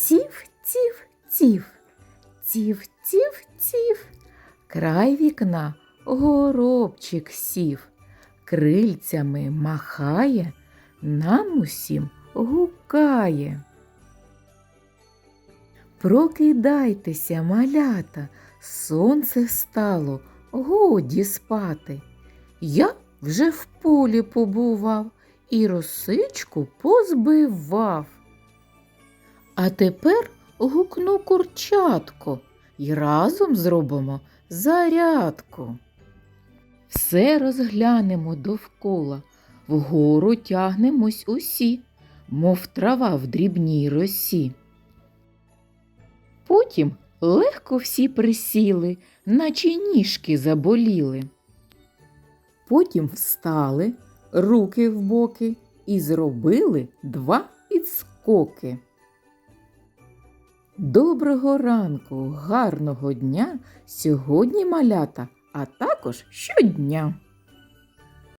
Ців, ців, ців, ців, ців, ців. Край вікна горобчик сів, крильцями махає, нам усім гукає. Прокидайтеся, малята, сонце встало, годі спати. Я вже в полі побував і росичку позбивав. А тепер гукну курчатко і разом зробимо зарядку. Все розглянемо довкола, вгору тягнемось усі, мов трава в дрібній росі. Потім легко всі присіли, наче ніжки заболіли. Потім встали, руки в боки і зробили два підскоки. Доброго ранку, гарного дня сьогодні малята, а також щодня.